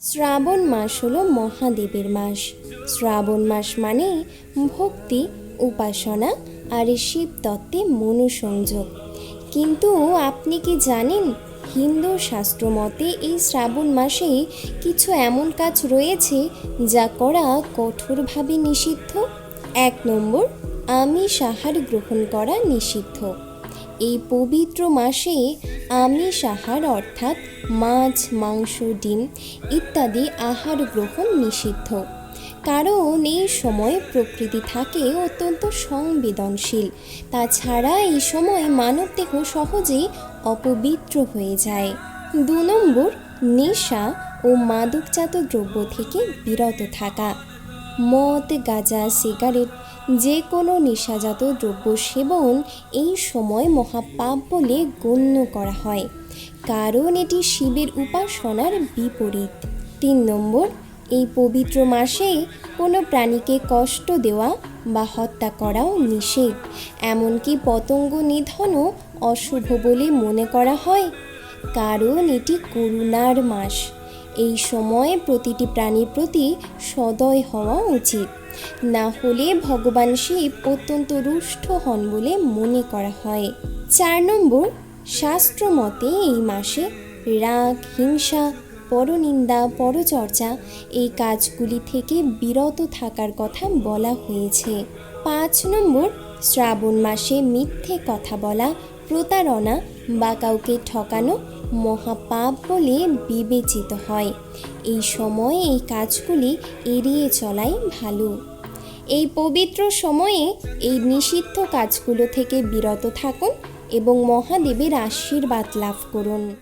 শ্রাবণ মাস হলো মহাদেবের মাস। শ্রাবণ মাস মানে ভক্তি, উপাসনা আর শিব তত্ত্বে মনোসংযোগ। কিন্তু আপনি কি জানেন, হিন্দু শাস্ত্র মতে এই শ্রাবণ মাসে কিছু এমন কাজ রয়েছে যা করা কঠোরভাবে নিষিদ্ধ? এক নম্বর, আমিষ আহার গ্রহণ করা নিষিদ্ধ। এই পবিত্র মাসে আমিষ আহার অর্থাৎ মাছ, মাংস, ডিম ইত্যাদি আহার গ্রহণ নিষিদ্ধ। কারণ এই সময় প্রকৃতি থাকে অত্যন্ত সংবেদনশীল। তাছাড়া এই সময় মানবদেহ সহজেই অপবিত্র হয়ে যায়। দু নম্বর, নেশা ও মাদকজাত দ্রব্য থেকে বিরত থাকা। মদ, গাঁজা, সিগারেট, যে কোনো নেশাজাত দ্রব্য সেবন এই সময় মহাপাপ বলে গণ্য করা হয়। কারণ এটি শিবের উপাসনার বিপরীত। তিন নম্বর, এই পবিত্র মাসে কোনো প্রাণীকে কষ্ট দেওয়া বা হত্যা করাও নিষেধ। এমনকি পতঙ্গ নিধনও অশুভ বলে মনে করা হয়। কারণ এটি করুণার মাস। এই সময় প্রতিটি প্রাণীর প্রতি সদয় হওয়া উচিত। না হলে ভগবান শিব অত্যন্ত রুষ্ট হন বলে মনে করা হয়। চার নম্বর, শাস্ত্র মতে এই মাসে রাগ, হিংসা, পরনিন্দা, পরচর্চা এই কাজগুলি থেকে বিরত থাকার কথা বলা হয়েছে। পাঁচ নম্বর, শ্রাবণ মাসে মিথ্যে কথা বলা, প্রতারণা বা কাউকে ঠকানো মহাপাপ বলে বিবেচিত হয়। এই সময় এই কাজগুলি এড়িয়ে চলাই ভালো। এই পবিত্র সময়ে এই নিষিদ্ধ কাজগুলো থেকে বিরত থাকুন এবং মহাদেবের আশীর্বাদ লাভ করুন।